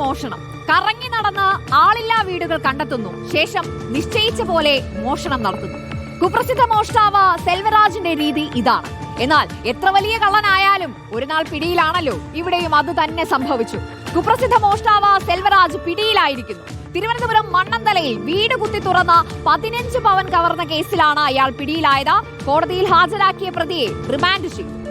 മോഷണം. കറങ്ങി നടന്ന് ആളില്ലാ വീടുകൾ കണ്ടെത്തുന്നു. ശേഷം നിശ്ചയിച്ച പോലെ മോഷണം നടത്തുന്നു. കുപ്രസിദ്ധ മോഷ്ടാവ് സെൽവരാജിന്റെ രീതി ഇതാണ്. എന്നാൽ എത്ര വലിയ കള്ളനായാലും ഒരു നാൾ പിടിയിലാണല്ലോ ഇവിടെയും അത് തന്നെ സംഭവിച്ചു. കുപ്രസിദ്ധ മോഷ്ടാവ് സെൽവരാജ് പിടിയിലായിരിക്കുന്നു. തിരുവനന്തപുരം മണ്ണന്തലയിൽ വീട് കുത്തി തുറന്ന പതിനഞ്ച് പവൻ കവർന്ന കേസിലാണ് അയാൾ പിടിയിലായത്. കോടതിയിൽ ഹാജരാക്കിയ പ്രതിയെ റിമാൻഡ് ചെയ്തു.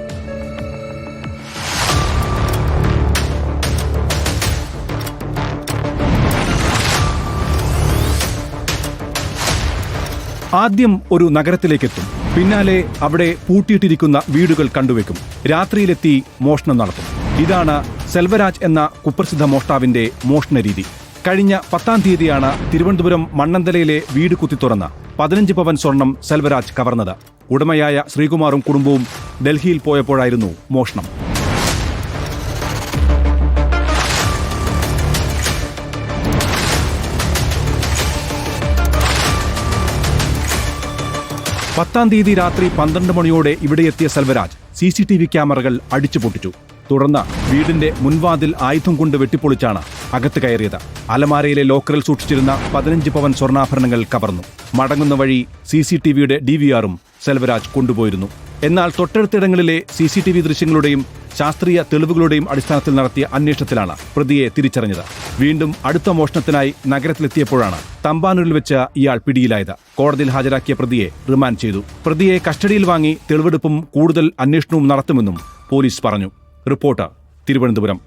ആദ്യം ഒരു നഗരത്തിലേക്കെത്തും. പിന്നാലെ അവിടെ പൂട്ടിയിട്ടിരിക്കുന്ന വീടുകൾ കണ്ടുവെക്കും. രാത്രിയിലെത്തി മോഷണം നടത്തും. ഇതാണ് സെൽവരാജ് എന്ന കുപ്രസിദ്ധ മോഷ്ടാവിന്റെ മോഷണ രീതി. കഴിഞ്ഞ പത്താം തീയതിയാണ് തിരുവനന്തപുരം മണ്ണന്തലയിലെ വീട് കുത്തി തുറന്ന പതിനഞ്ച് പവൻ സ്വർണം സെൽവരാജ് കവർന്നത്. ഉടമയായ ശ്രീകുമാറും കുടുംബവും ഡൽഹിയിൽ പോയപ്പോഴായിരുന്നു മോഷണം. പത്താം തീയതി രാത്രി പന്ത്രണ്ട് മണിയോടെ ഇവിടെയെത്തിയ Selvaraj C C T V ക്യാമറകൾ അടിച്ചു പൊട്ടിച്ചു തുടർന്ന് വീടിന്റെ മുൻവാതിൽ ആയുധം കൊണ്ട് വെട്ടിപ്പൊളിച്ചാണ് അകത്ത് കയറിയത്. അലമാരയിലെ ലോക്കറിൽ സൂക്ഷിച്ചിരുന്ന പതിനഞ്ച് പവൻ സ്വർണാഭരണങ്ങൾ കവർന്നു. മടങ്ങുന്ന വഴി സി സി ടി വിയുടെ ഡി വി ആറും സെൽവരാജ് കൊണ്ടുപോയിരുന്നു. എന്നാൽ തൊട്ടടുത്തിടങ്ങളിലെ സി സി ടി വി ദൃശ്യങ്ങളുടെയും ശാസ്ത്രീയ തെളിവുകളുടെയും അടിസ്ഥാനത്തിൽ നടത്തിയ അന്വേഷണത്തിലാണ് പ്രതിയെ തിരിച്ചറിഞ്ഞത്. വീണ്ടും അടുത്ത മോഷണത്തിനായി നഗരത്തിലെത്തിയപ്പോഴാണ് തമ്പാനൂരിൽ വെച്ച് ഇയാൾ പിടിയിലായത്. കോടതിയിൽ ഹാജരാക്കിയ പ്രതിയെ റിമാൻഡ് ചെയ്തു. പ്രതിയെ കസ്റ്റഡിയിൽ വാങ്ങി തെളിവെടുപ്പും കൂടുതൽ അന്വേഷണവും നടത്തുമെന്നും പോലീസ് പറഞ്ഞു. റിപ്പോർട്ട് തിരുവനന്തപുരം.